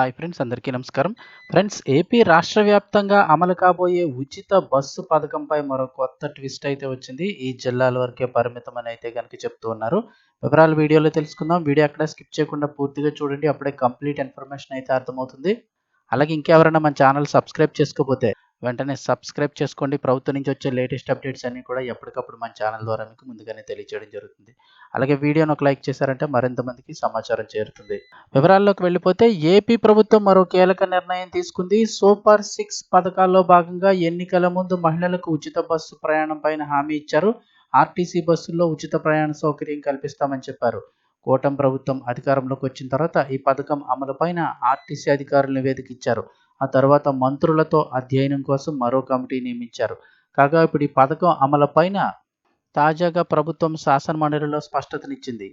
Hi friends అందరికీ నమస్కారం. Friends AP రాష్ట్ర వ్యాప్తంగా అమలు కాబోయే ఉచిత బస్సు పథకంపై మరో కొత్త ట్విస్ట్ అయితే వచ్చింది. ఈ జిల్లాల వరకే పరిమితం అని అయితే కనుక చెప్తూ ఉన్నారు. వివరాలు వీడియోలో తెలుసుకుందాం. వీడియో అక్కడ స్కిప్ చేయకుండా పూర్తిగా చూడండి. అప్పుడే కంప్లీట్ ఇన్ఫర్మేషన్ అయితే అర్థమవుతుంది. అలాగే ఇంకెవరైనా మన ఛానల్ సబ్స్క్రైబ్ చేసుకోకపోతే వెంటనే సబ్స్క్రైబ్ చేసుకోండి. ప్రభుత్వం నుంచి వచ్చే లేటెస్ట్ అప్డేట్స్ అన్నీ కూడా ఎప్పటికప్పుడు మన ఛానల్ ద్వారా మీకు ముందుగానే తెలియజేయడం జరుగుతుంది. అలాగే వీడియోను ఒక లైక్ చేశారంటే మరింత మందికి సమాచారం చేరుతుంది. వివరాల్లోకి వెళ్ళిపోతే ఏపీ ప్రభుత్వం మరో కీలక నిర్ణయం తీసుకుంది. సూపర్ సిక్స్ పథకాల్లో భాగంగా ఎన్నికల ముందు మహిళలకు ఉచిత బస్సు ప్రయాణం పైన హామీ ఇచ్చారు. ఆర్టీసీ బస్సుల్లో ఉచిత ప్రయాణ సౌకర్యం కల్పిస్తామని చెప్పారు. కూటమి ప్రభుత్వం అధికారంలోకి వచ్చిన తర్వాత ఈ పథకం అమలుపైన ఆర్టీసీ అధికారులు నివేదిక ఇచ్చారు. ఆ తర్వాత మంత్రులతో అధ్యయనం కోసం మరో కమిటీ నియమించారు. కాగా ఇప్పుడు ఈ పథకం అమలుపైన తాజాగా ప్రభుత్వం శాసనమండలిలో స్పష్టతనిచ్చింది.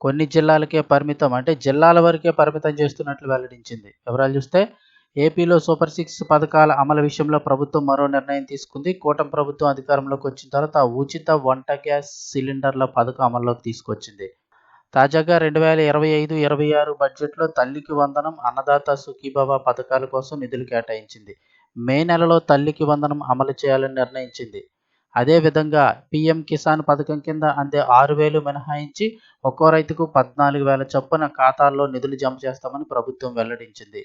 కొన్ని జిల్లాలకే పరిమితం అంటే జిల్లాల వరకే పరిమితం చేస్తున్నట్లు వెల్లడించింది. వివరాలు చూస్తే ఏపీలో సూపర్ సిక్స్ పథకాల అమలు విషయంలో ప్రభుత్వం మరో నిర్ణయం తీసుకుంది. కూటమి ప్రభుత్వం అధికారంలోకి వచ్చిన తర్వాత ఉచిత వంట గ్యాస్ సిలిండర్ల పథకం అమల్లోకి తీసుకొచ్చింది. తాజాగా రెండు వేల ఇరవై ఐదు ఇరవై ఆరు బడ్జెట్లో తల్లికి వందనం అన్నదాత సుఖీభవ పథకాల కోసం నిధులు కేటాయించింది. మే నెలలో తల్లికి వందనం అమలు చేయాలని నిర్ణయించింది. అదేవిధంగా పీఎం కిసాన్ పథకం కింద అందే ఆరు వేలు మినహాయించి ఒక్కో రైతుకు పద్నాలుగు వేల చొప్పున ఖాతాల్లో నిధులు జమ చేస్తామని ప్రభుత్వం వెల్లడించింది.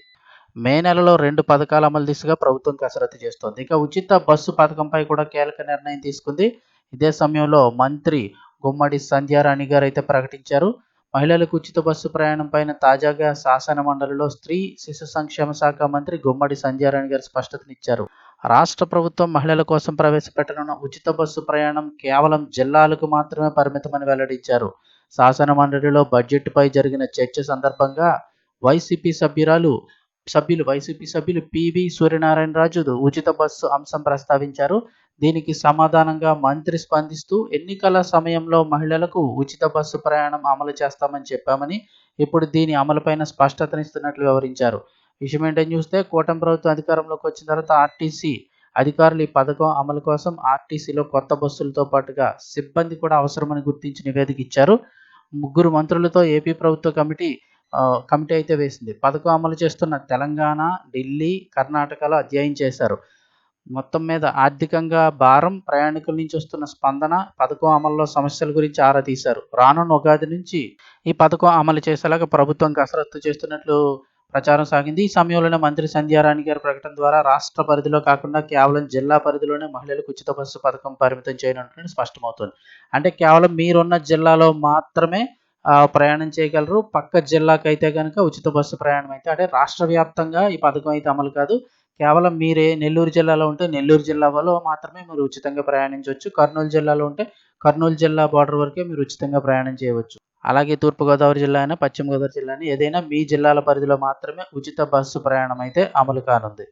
మే నెలలో రెండు పథకాల అమలు దిశగా ప్రభుత్వం కసరత్తు చేస్తోంది. ఇక ఉచిత బస్సు పథకంపై కూడా కీలక నిర్ణయం తీసుకుంది. ఇదే సమయంలో మంత్రి గుమ్మడి సంధ్యారాణి గారు అయితే ప్రకటించారు. మహిళలకు ఉచిత బస్సు ప్రయాణం పైన తాజాగా శాసన మండలిలో స్త్రీ శిశు సంక్షేమ శాఖ మంత్రి గుమ్మడి సంధ్యారాణి గారు స్పష్టతనిచ్చారు. రాష్ట్ర ప్రభుత్వం మహిళల కోసం ప్రవేశపెట్టనున్న ఉచిత బస్సు ప్రయాణం కేవలం జిల్లాలకు మాత్రమే పరిమితమని వెల్లడించారు. శాసన మండలిలో బడ్జెట్పై జరిగిన చర్చ సందర్భంగా వైసీపీ సభ్యురాలు సభ్యులు వైసీపీ సభ్యులు పివి సూర్యనారాయణ రాజు ఉచిత బస్సు అంశం ప్రస్తావించారు. దీనికి సమాధానంగా మంత్రి స్పందిస్తూ ఎన్నికల సమయంలో మహిళలకు ఉచిత బస్సు ప్రయాణం అమలు చేస్తామని చెప్పామని ఇప్పుడు దీని అమలుపైన స్పష్టతనిస్తున్నట్లు వివరించారు. విషయం ఏంటని చూస్తే కూటమి ప్రభుత్వం అధికారంలోకి వచ్చిన తర్వాత ఆర్టీసీ అధికారులు ఈ పథకం అమలు కోసం ఆర్టీసీలో కొత్త బస్సులతో పాటుగా సిబ్బంది కూడా అవసరమని గుర్తించి నివేదిక ఇచ్చారు. ముగ్గురు మంత్రులతో ఏపీ ప్రభుత్వ కమిటీ కమిటీ అయితే వేసింది. పథకం అమలు చేస్తున్న తెలంగాణ ఢిల్లీ కర్ణాటకలో అధ్యయనం చేశారు. మొత్తం మీద ఆర్థికంగా భారం ప్రయాణికుల నుంచి వస్తున్న స్పందన పథకం అమల్లో సమస్యల గురించి ఆరా తీశారు. రానున్న ఉగాది నుంచి ఈ పథకం అమలు చేసేలాగా ప్రభుత్వం కసరత్తు చేస్తున్నట్లు ప్రచారం సాగింది. ఈ సమయంలోనే మంత్రి సంధ్యారాణి గారి ప్రకటన ద్వారా రాష్ట్ర పరిధిలో కాకుండా కేవలం జిల్లా పరిధిలోనే మహిళలకు ఉచిత బస్సు పథకం పరిమితం చేయనున్నట్లు స్పష్టమవుతుంది. అంటే కేవలం మీరున్న జిల్లాలో మాత్రమే ప్రయాణం చేయగలరు. పక్క జిల్లాకైతే అయితే కనుక ఉచిత బస్సు ప్రయాణం అయితే అంటే రాష్ట్ర వ్యాప్తంగా ఈ పథకం అయితే అమలు కాదు. కేవలం మీరే నెల్లూరు జిల్లాలో ఉంటే నెల్లూరు జిల్లాలో మాత్రమే మీరు ఉచితంగా ప్రయాణించవచ్చు. కర్నూలు జిల్లాలో ఉంటే కర్నూలు జిల్లా బార్డర్ వరకే మీరు ఉచితంగా ప్రయాణం చేయవచ్చు. అలాగే తూర్పుగోదావరి జిల్లా అయినా పశ్చిమ గోదావరి జిల్లా అయినా ఏదైనా మీ జిల్లాల పరిధిలో మాత్రమే ఉచిత బస్సు ప్రయాణం అయితే అమలు కానుంది.